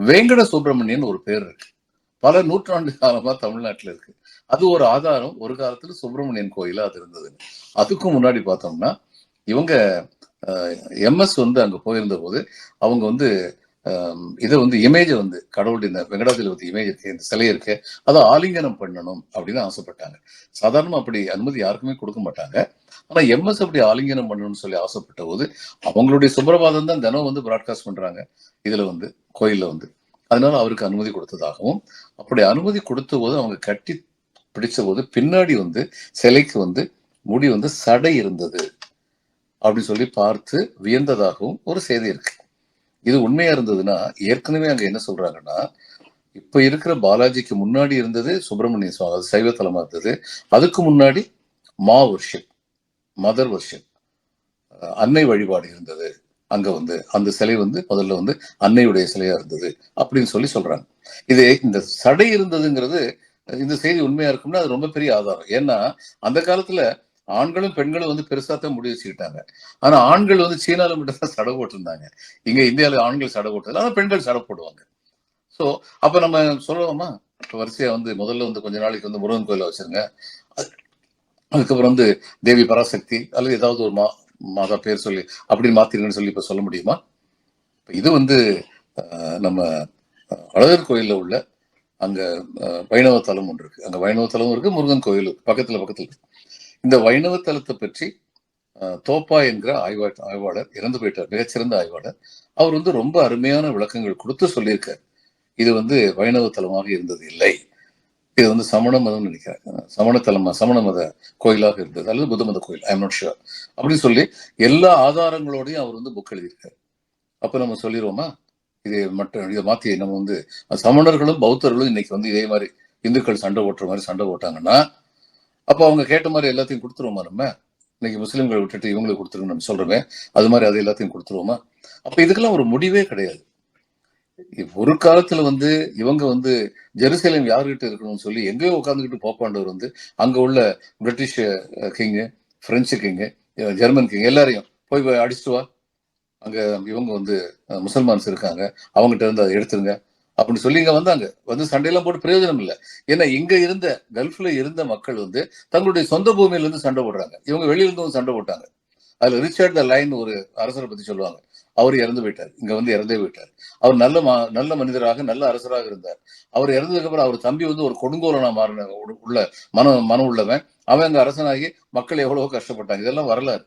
வேங்கட சுப்பிரமணியன் ஒரு பேர் இருக்கு. பல நூற்றாண்டு காலமா தமிழ்நாட்டில் இருக்கு. அது ஒரு ஆதாரம். ஒரு காலத்துல சுப்பிரமணியன் கோயிலா அது இருந்தது அதுக்கும் முன்னாடி பார்த்தோம்னா இவங்க எம்எஸ் வந்து அங்க போயிருந்த போது அவங்க வந்து இதை வந்து இமேஜை வந்து கடவுளுடைய இந்த வெங்கடாஜலபதி இமேஜ் இருக்கு இந்த சிலை இருக்கு அதை ஆலிங்கனம் பண்ணணும் அப்படின்னு ஆசைப்பட்டாங்க. சாதாரணமா அப்படி அனுமதி யாருக்குமே கொடுக்க மாட்டாங்க. ஆனா எம்எஸ் அப்படி ஆலிங்கனம் பண்ணணும்னு சொல்லி ஆசைப்பட்ட போது அவங்களுடைய சுப்பிரபாதம் தான் தினம் வந்து பிராட்காஸ்ட் பண்றாங்க. இதுல வந்து கோயில்ல வந்து. அதனால அவருக்கு அனுமதி கொடுத்ததாகவும் அப்படி அனுமதி கொடுத்த போது அவங்க கட்டி பிடிச்ச போது பின்னாடி வந்து சிலைக்கு வந்து முடி வந்து சடை இருந்தது அப்படின்னு சொல்லி பார்த்து வியந்ததாகவும் ஒரு செய்தி இருக்கு. இது உண்மையா இருந்ததுன்னா ஏற்கனவே அங்க என்ன சொல்றாங்கன்னா இப்ப இருக்கிற பாலாஜிக்கு முன்னாடி இருந்தது சுப்பிரமணிய சுவாமி அது சைவத்தலமா இருந்தது. அதுக்கு முன்னாடி மா வர்ஷிப் மதர் வர்ஷிப் அன்னை வழிபாடு இருந்தது. அங்க வந்து அந்த சிலை வந்து முதல்ல வந்து அன்னையுடைய சிலையா இருந்தது அப்படின்னு சொல்லி சொல்றாங்க. இது இந்த சடை இருந்ததுங்கிறது இந்த செய்தி உண்மையா இருக்கும்னா அது ரொம்ப பெரிய ஆதாரம். ஏன்னா அந்த காலத்துல ஆண்களும் பெண்களும் வந்து பெருசா தான் முடி வச்சுக்கிட்டாங்க. ஆனா ஆண்கள் வந்து சீனால மட்டும் தான் சடை போட்டிருந்தாங்க. இங்க இந்தியாவில ஆண்கள் சடை போட்டது ஆனா பெண்கள் சடை போடுவாங்க. சோ அப்ப நம்ம சொல்லுவோமா? இப்ப வரிசையா வந்து முதல்ல வந்து கொஞ்ச நாளைக்கு வந்து முருகன் கோயில வச்சிருங்க. அதுக்கப்புறம் வந்து தேவி பராசக்தி அல்லது ஏதாவது ஒரு மா மாதா பேர் சொல்லி அப்படின்னு மாத்திருங்கன்னு சொல்லி இப்ப சொல்ல முடியுமா? இது வந்து நம்ம அழகர் கோயில்ல உள்ள அங்க வைணவ தலம் ஒன்று இருக்கு. அங்க வைணவ தலம் இருக்கு முருகன் கோயில் பக்கத்துல பக்கத்துல இருக்கு. இந்த வைணவ தலத்தை பற்றி தோப்பா என்கிற ஆய்வா ஆய்வாளர் இறந்து போயிட்டார் மிகச்சிறந்த ஆய்வாளர். அவர் வந்து ரொம்ப அருமையான விளக்கங்கள் கொடுத்து சொல்லியிருக்கார். இது வந்து வைணவ தலமாக இருந்தது இல்லை. இது வந்து சமண மதம் நினைக்கிறேன் சமண தலமா சமண மத கோயிலாக இருந்தது. அல்லது புத்த மத கோயில் ஐ நாட் ஷுர் அப்படின்னு சொல்லி எல்லா ஆதாரங்களோடையும் அவர் வந்து புக் எழுதியிருக்காரு. அப்ப நம்ம சொல்லிடுவோமா இது மட்டும் இதை மாத்தி நம்ம வந்து சமணர்களும் பௌத்தர்களும் இன்னைக்கு வந்து இதே மாதிரி இந்துக்கள் சண்டை ஓட்டுற மாதிரி சண்டை ஓட்டாங்கன்னா அப்போ அவங்க கேட்ட மாதிரி எல்லாத்தையும் கொடுத்துருவோமா நம்ம? இன்னைக்கு முஸ்லீம்களை விட்டுட்டு இவங்களுக்கு கொடுத்துருங்க நம்ம சொல்றோமே அது மாதிரி அது எல்லாத்தையும் கொடுத்துருவோமா? அப்ப இதுக்கெல்லாம் ஒரு முடிவே கிடையாது. ஒரு காலத்துல வந்து இவங்க வந்து ஜெருசலேம் யாருகிட்ட இருக்கணும்னு சொல்லி எங்கேயோ உட்காந்துக்கிட்டு போப்பாண்டவர் வந்து அங்க உள்ள British king French king German king எல்லாரையும் போய் அடிச்சுட்டு வா. அங்க இவங்க வந்து முசல்மான்ஸ் இருக்காங்க. அவங்ககிட்ட இருந்து அதை எடுத்துருங்க. அப்படின்னு சொல்லி இங்க வந்தாங்க. வந்து சண்டையெல்லாம் போட்டு பிரயோஜனம் இல்லை. ஏன்னா இங்க இருந்த கல்ஃப்ல இருந்த மக்கள் வந்து தங்களுடைய சொந்த பூமியில இருந்து சண்டை போடுறாங்க. இவங்க வெளியில இருந்து வந்து சண்டை போட்டாங்க. அதுல ரிச்சர்ட் த லைன் ஒரு அரசரை பத்தி சொல்லுவாங்க. அவர் இறந்து போயிட்டார். இங்க வந்து இறந்தே போயிட்டார். அவர் நல்ல நல்ல மனிதராக நல்ல அரசராக இருந்தார். அவர் இறந்ததுக்கு அப்புறம் அவர் தம்பி வந்து ஒரு கொடுங்கோலனா மாறின உள்ள மன மனம் உள்ளவன். அவன் அங்க அரசனாகி மக்கள் எவ்வளவோ கஷ்டப்பட்டாங்க. இதெல்லாம் வரலாறு.